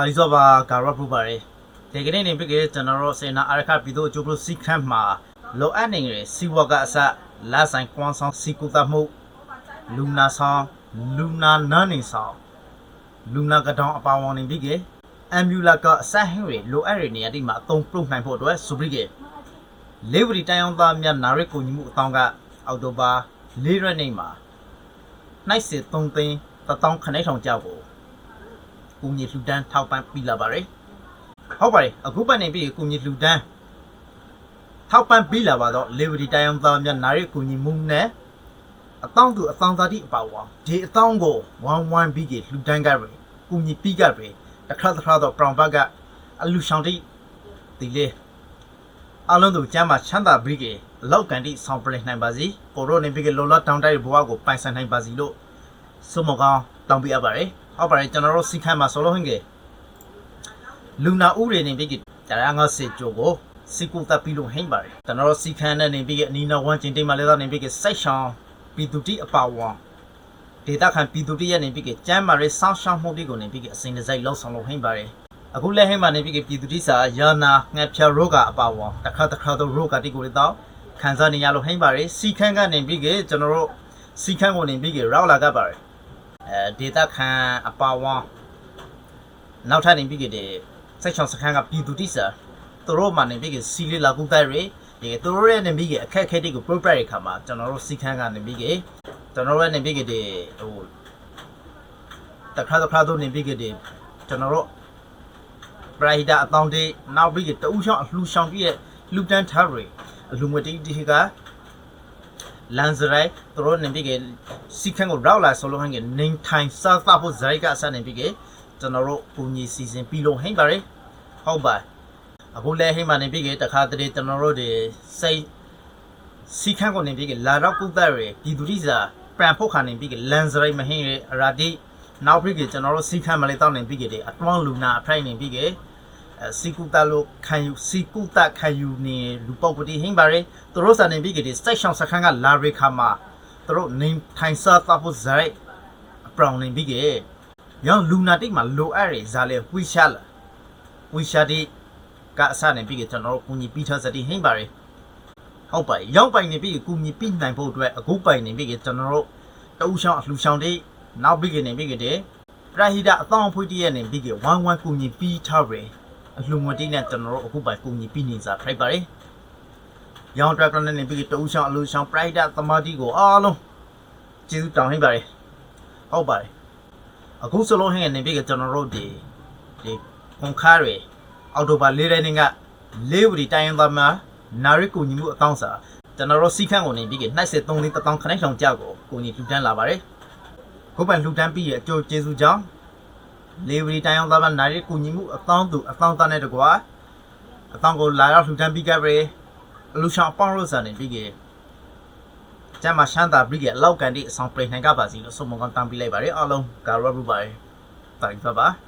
တာလီဆောပါဂါရပူပါရယ်ဒီကနေ့နေပြီကကျွန်တော်တို့စေနာအရခပြည်သူအကျိုးပြုစီခန့်မှာလောအပ်နေရယ်စီဝါကအစလာဆိုင်ကွန်ဆောင်စီကူတာမှုလူနာဆောင်လူနာနန်းနေဆောင်လူနာကတောင်အပါဝန်နေပြီကအမ်ဘူလာကအစဟင်းရယ်လိုအပ်ရနေရာဒီမှာအသုံးပြုနိုင်ဖို့အတွက်ဆိုပြီးကလေဝရီတိုင်အောင်သားများနာရစ်ကိုညီမှုအတောင်းကအောက်တိုဘာ၄ရက်နေ့မှာနှိုက်စစ်3သိန်းတောင်းခနဲ့ထောင်ကြောက်ကို ကုညီလှူဒန်းထောက်ပံ့ပြီးလာပါတယ်ဟုတ်ပါတယ်အခုပတ်နေပြီကုညီလှူဒန်းထောက်ပံ့ပြီးလာပါတော့ Liberty တိုင်းအောင်သားများနာရီကုညီမှုနဲ့အတောင်းသူအတောင်းသားတိအပါဝါဒီအတောင်းကို11ပြီးကလှူဒန်းကြပြီကုညီပြီးကြပြီတစ်ခါတစ်ခါတော့ brown bag ကအလူဆောင်တိဒီလေအလုံးသူကျမ်းမှာချမ်းသာပြီးကအလောက်ကန်တိဆောင်ပလင်နိုင်ပါစီကိုရိုနေပြီးကလောလောတောင်းတိုက်ဘဝကိုပိုင်ဆိုင်နိုင်ပါစီလို့ဆုမကောင်းတောင်းပေးရပါတယ် ဟုတ်ပါတယ်ကျွန်တော်တို့စီခန့်မှာဆိုလို့ဟင်ကလူနာဥတွေနေပြီးကတရားငါစစ်ကြိုကိုစီကူတပ်ပြီးလို့ဟင်ပါတယ်ကျွန်တော်တို့စီခန့်နဲ့နေပြီးကအနီနာဝမ်ကျင်တိတ်မှာလည်းတော့နေပြီးကစိုက်ရှောင်းပြည်သူတိအပါဝါဒေတာခံပြည်သူတိရဲ့နေပြီးကကျမ်းမာရေးစောင့်ရှောက်မှုတွေကိုနေပြီးကအစိမ်းတစိုက်လောက်ဆောင်လို့ဟင်ပါတယ်အခုလည်းဟင်မှာနေပြီးကပြည်သူတိစာယာနာငှက်ဖြာရောဂါအပါဝါတစ်ခါတစ်ခါတော့ရောဂါတိကိုလည်းတော့ခံစားနေရလို့ဟင်ပါတယ်စီခန့်ကနေပြီးကကျွန်တော်တို့စီခန့်ကိုနေပြီးကရောက်လာကြပါတယ် အဲဒေတာခံအပါဝါနောက်ထပ်နေပြီးကြတဲ့စိတ်ချောင်စခန်းကပြည်သူတိစာသူတို့မှနေပြီးကြစီလေးလာကူတိုက်ရဒီသူတို့ရဲ့နေပြီးကြအခက်အခဲတွေကို proper ရခါမှာကျွန်တော်တို့စီခန်းကနေပြီးကြကျွန်တော်တို့ရဲ့နေပြီးကြတဲ့ဟိုတခါတခါတို့နေပြီးကြတဲ့ကျွန်တော်တို့ပရိုက်တာအတောင်းတေးနောက်ပြီးကြတူးချောင်းအလှူဆောင်ပြည့်လူတန်းထားရအလူငွေတိတိက လန်စရိုက်သူတို့နေပြီးကစီခန်းကိုရောက်လာဆိုလို့ဟန်ကနေထိုင်စားသဖို့ဇိုက်ကအစနေပြီးကကျွန်တော်တို့ပူညီစီစဉ်ပြီးလို့ဟိမ့်ပါရယ်ဟုတ်ပါအခုလဲဟိမ့်ပါနေပြီးကတခါတည်းကျွန်တော်တို့ဒီစိတ်စီခန်းကိုနေပြီးကလာတော့ကုသရယ်ဒီဒူရီစာပရန်ဖို့ခါနေပြီးကလန်စရိုက်မဟင်းရယ်အရာဒီနောက်ပြီးကကျွန်တော်တို့စီခန်းမလေးတောက်နေပြီးကတည်းအတွန်းလူနာအဖိုင်နေပြီးကအဲ စီကူတာလို့ခံယူစီကူတာခံယူနေလူပေါက်ပတိဟင်းပါရယ်သူတို့စာနေပြီးကတည်းစိုက်ရှောင်းစခန်းကလာရီခါမှာသူတို့နေထိုင်စားသဖို့ဇိုက်အပရောင်နေပြီးကရောင်လူနာတိတ်မှာလိုအပ်ရယ်ဇာလေဝိရှာလာဝိရှာတိကအစနေပြီးကကျွန်တော်တို့ကုညီပြီးထားစတိဟင်းပါရယ်ဟုတ်ပါရောက်ပိုင်နေပြီးကုညီပြီးနိုင်ဖို့အတွက်အခုပိုင်နေပြီးကကျွန်တော်တို့တအူရှောင်းအလှူရှောင်းတိနောက်ပြီးကနေပြီးကတည်းပရဟိတအတောင်ဖွေးတည့်ရနေပြီးကဝမ်ဝမ်ကုညီပြီးထားရယ် အလှူငွေတိနဲ့ကျွန်တော်တို့အခုပိုင်ကုညီပြီးနေစားဖိုက်ပါရယ်ရောင်ဒရက်ကနေပြီးတအူရှောင်းအလှူရှောင်းပရိုက်တာသမားတိကိုအားလုံးကျေးဇူးတောင်းဟင်းပါရယ်ဟုတ်ပါတယ်အခုစလုံးဟင်းနေပြီးကကျွန်တော်တို့ဒီဒီခွန်ခါရယ်အောက်တိုဘာ၄ရက်နေ့ကလေးဝတီတိုင်းရင်းသားများနာရီကူညီမှုအကောင့်စာကျွန်တော်တို့စီခန့်ကိုနေပြီးကနှိုက်စစ်3သိန်းတောင်းခနိုင်ဆောင်ကြောက်ကိုကိုညီလှူဒန်းလာပါတယ်ခုပိုင်လှူဒန်းပြီးရဲ့အကျိုးကျေးဇူးကြောင့် လေးဝတီတိုင်းရင်းသားများနာရီကူညီမှုအကောင့်သူအကောင့်သားနဲ့တကွာအကောင့်ကိုလာရောက်လှူဒန်းပြီးကြပြီအလူဆောင်အပေါင်းလို့စာနေပြီးကကျမ်းမရှမ်းသာပြီးကအလောက်ကန်တိအဆောင်ပရိနိုင်ကပါစီလို့ဆုမကောင်းတမ်းပြလိုက်ပါတယ်အားလုံးဂါရဘရူပါတယ်တာရီပါပါ